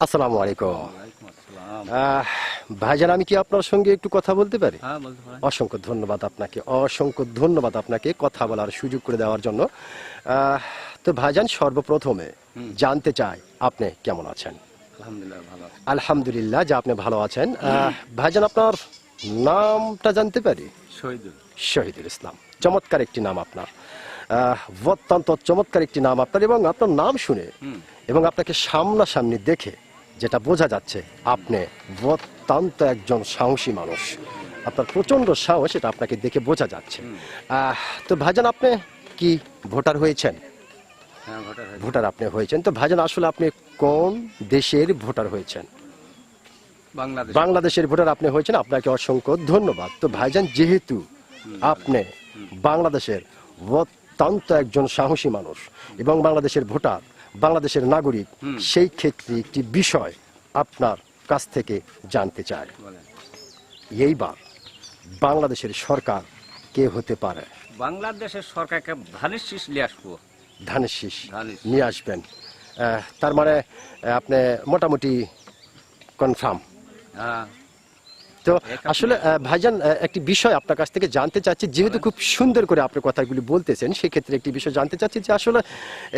আসসালামু আলাইকুম। ভাইজান আমি কি আপনার সঙ্গে একটু কথা বলতে পারি? হ্যাঁ অসংখ্য ধন্যবাদ আপনাকে অসংখ্য ধন্যবাদ আপনাকে কথা বলার সুযোগ করে দেওয়ার জন্য। তো ভাইজান সর্বপ্রথমে জানতে চাই আপনি কেমন আছেন? আলহামদুলিল্লাহ যে আপনি ভালো আছেন। আহ, ভাইজান আপনার নামটা জানতে পারি? শহীদুল। শহীদুল ইসলাম। চমৎকার একটি নাম আপনার। আহ, অত্যন্ত চমৎকার একটি নাম আপনার এবং আপনার নাম শুনে এবং আপনাকে সামনাসামনি দেখে যেটা বোঝা যাচ্ছে আপনি অত্যন্ত একজন সাহসী মানুষ। আপনার প্রচণ্ড সাহস এটা আপনাকে দেখে বোঝা যাচ্ছে। তো ভাইজান আপনি কি ভোটার হয়েছেন? হ্যাঁ ভোটার আপনি হয়েছেন। তো ভাইজান আসলে আপনি কোন দেশের ভোটার হয়েছেন? বাংলাদেশের। ভোটার আপনি হয়েছেন আপনাকে অসংখ্য ধন্যবাদ। তো ভাইজান যেহেতু আপনি বাংলাদেশের অত্যন্ত একজন সাহসী মানুষ এবং বাংলাদেশের ভোটার বাংলাদেশের নাগরিক সেই ক্ষেত্রে একটি বিষয় আপনার কাছ থেকে জানতে বলেন। এইবার বাংলাদেশের সরকার কে হতে পারে? বাংলাদেশের সরকারকে ধানের শীষ নিয়ে আসব। ধানের শীষ নিয়ে আসবেন। তার মানে আপনি মোটামুটি কনফার্ম। হ্যাঁ। তো আসলে ভাইজান একটি বিষয় আপনার কাছ থেকে জানতে চাচ্ছি। যেহেতু খুব সুন্দর করে আপনি কথাগুলি বলতেছেন সেক্ষেত্রে একটি বিষয় জানতে চাচ্ছি যে আসলে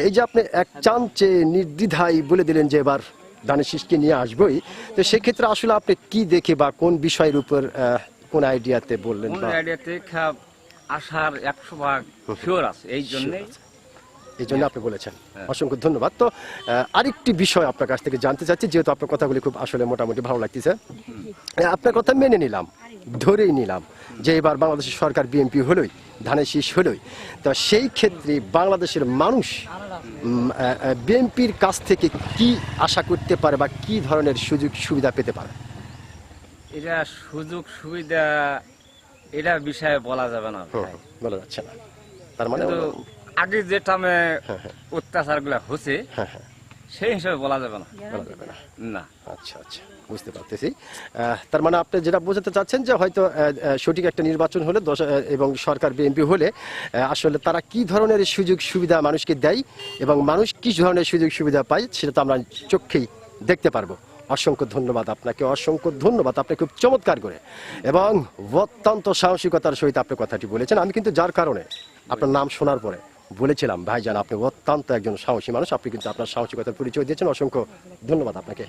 এই যে আপনি এক চান্সে নির্দ্বিধায় বলে দিলেন যে এবার দানের শীষকে নিয়ে আসবই তো সেক্ষেত্রে আসলে আপনি কি দেখে বা কোন বিষয়ের উপর আহ, কোন আইডিয়াতে বললেন আইডিয়াতে আসার একশো ভাগ শিওর আছে। এই জন্যে এই জন্য আপনি বলেছেন। হ্যাঁ। অসংখ্য ধন্যবাদ। তো আরেকটি বিষয় আপনার কাছ থেকে জানতে চাচ্ছি যেহেতু আপনার কথাগুলি খুব আসলে মোটামুটি ভালো লাগতেছে। আপনার কথা মেনে নিলাম ধরেই নিলাম যে এবার বাংলাদেশের সরকার বিএনপি হলোই ধানের শীষ হলোই। তো সেই ক্ষেত্রে বাংলাদেশের মানুষ বিএনপির কাছ থেকে কি আশা করতে পারে বা কি ধরনের সুযোগ সুবিধা পেতে পারে? এটা সুযোগ সুবিধা এটা বিষয়ে বলা যাবে না বলা যাচ্ছে না। তার মানে আগে যে টামে অত্যাচারগুলা হচ্ছে হ্যাঁ হ্যাঁ। সেই হিসাবে বলা যাবে না। বলা যাবে না। না। আচ্ছা আচ্ছা। বুঝতে পারতেছি। তার মানে আপনি যেটা বোঝাতে চাচ্ছেন যে হয়তো সঠিক একটা নির্বাচন হলে এবং সরকার বিএনপি হলে আসলে তারা কি ধরনের সুযোগ সুবিধা মানুষকে দেয় এবং মানুষ কি ধরনের সুযোগ সুবিধা পায় সেটা তো আমরা চোখেই দেখতে পারব। অসংখ্য ধন্যবাদ আপনাকে অসংখ্য ধন্যবাদ। আপনি খুব চমৎকার করে। এবং অত্যন্ত সাহসিকতার সহিত আপনি কথাটি বলেছেন। আমি কিন্তু যার কারণে আপনার নাম শোনার পরে বলেছিলাম ভাইজান আপনি অত্যন্ত একজন সাহসী মানুষ, আপনি কিন্তু আপনার সাহসিকতার পরিচয় দিয়েছেন। অসংখ্য ধন্যবাদ আপনাকে।